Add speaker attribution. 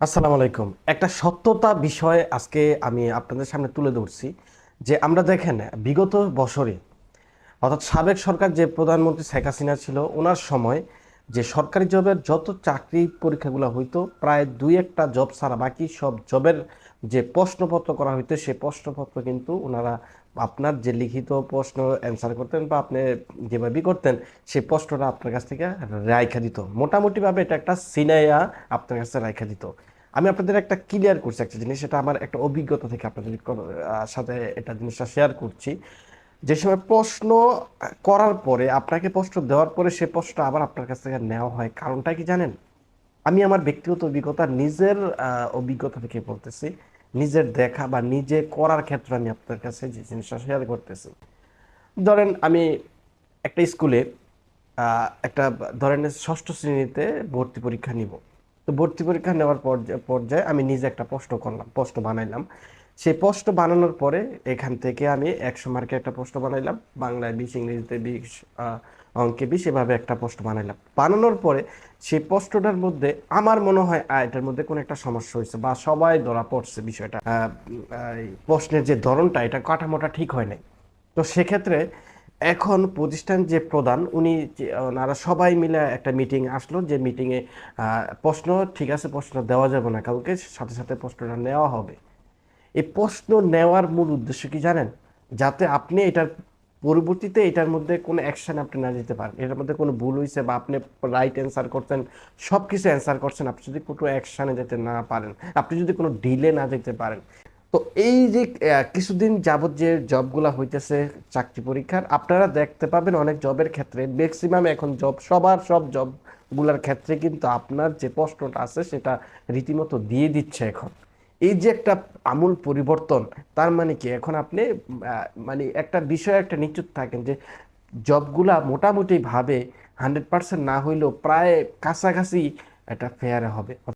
Speaker 1: আসসালামু আলাইকুম। একটা সত্যতা বিষয়ে আজকে আমি আপনাদের সামনে তুলে ধরছি যে আমরা দেখেন, বিগত বছরে অর্থাৎ সাবেক সরকার যে প্রধানমন্ত্রী শেখ হাসিনা ছিল, ওনার সময় যে সরকারি জবের যত চাকরি পরীক্ষাগুলো হইতো, প্রায় দুই একটা জব ছাড়া বাকি সব জবের যে প্রশ্নপত্র করা হইতো, সে প্রশ্নপত্র কিন্তু ওনারা আপনার যে লিখিত প্রশ্ন অ্যান্সার করতেন বা আপনি যেভাবেই করতেন সেই প্রশ্নটা আপনার কাছ থেকে রাইখা দিত। মোটামুটিভাবে এটা একটা সিনাইয়া আপনার কাছে রাইখা দিত। আমি আপনাদের একটা ক্লিয়ার করছি একটা জিনিস, সেটা আমার একটা অভিজ্ঞতা থেকে আপনাদের সাথে এটা জিনিসটা শেয়ার করছি। যে সময় প্রশ্ন করার পরে, আপনাকে প্রশ্ন দেওয়ার পরে সে প্রশ্ন আবার আপনার কাছ থেকে নেওয়া হয়। কারণটা কি জানেন? আমি আমার ব্যক্তিগত অভিজ্ঞতা, নিজের অভিজ্ঞতা থেকে বলতেছি। নিজের দেখা বা নিজে করার ক্ষেত্রে আমি আপনার কাছে যে জিনিসটা শেয়ার করতেছি। ধরেন আমি একটা স্কুলে একটা ধরেন ষষ্ঠ শ্রেণীতে ভর্তি পরীক্ষা নিব। তো ভর্তি পরীক্ষা নেওয়ার পর্যায়ে আমি নিজে একটা প্রশ্ন করলাম, প্রশ্ন বানাইলাম। সেই প্রশ্ন বানানোর পরে এখান থেকে আমি একশো মার্কের একটা প্রশ্ন বানাইলাম। বাংলায় বিশ, ইংরেজিতে বিশ অঙ্কে বিশ, এভাবে একটা প্রশ্ন বানাইলাম। বানানোর পরে সেই প্রশ্নটার মধ্যে আমার মনে হয় এটার মধ্যে কোনো একটা সমস্যা হয়েছে বা সবাই ধরা পড়ছে বিষয়টা। প্রশ্নের যে ধরনটা, এটা কাঠামোটা ঠিক হয় নাই। তো সেক্ষেত্রে এখন প্রতিষ্ঠান যে প্রধান, উনি ওনারা সবাই মিলে একটা মিটিং আসলো যে মিটিংয়ে প্রশ্ন ঠিক আছে, প্রশ্ন দেওয়া যাবে না কাউকে সাথে সাথে প্রশ্নটা নেওয়া হবে। এই প্রশ্ন নেওয়ার মূল উদ্দেশ্য কি জানেন? যাতে আপনি এটার পরবর্তীতে এটার মধ্যে কোনো অ্যাকশন আপনি না যেতে পারেন। এটার মধ্যে কোনো ভুল হয়েছে বা আপনি রাইট অ্যান্সার করছেন সব কিছু অ্যান্সার করছেন, আপনি যদি কোনো অ্যাকশানে যেতে না পারেন, আপনি যদি কোনো ডিলে না যেতে পারেন। তো এই যে কিছুদিন যাবত যে জবগুলা হইতেছে চাকরি পরীক্ষার, আপনারা দেখতে পাবেন অনেক জবের ক্ষেত্রে ম্যাক্সিমাম এখন জব সবার সব জবগুলার ক্ষেত্রে কিন্তু আপনার যে প্রশ্নটা আছে সেটা রীতিমতো দিয়ে দিচ্ছে এখন। এই যে একটা আমূল পরিবর্তন, তার মানে কি? এখন আপনি মানে একটা বিষয়ে একটা নিশ্চিত থাকেন যে, জবগুলা মোটামুটি ভাবে হান্ড্রেড পার্সেন্ট না হইলেও প্রায় কাছাকাছি একটা ফেয়ারে হবে।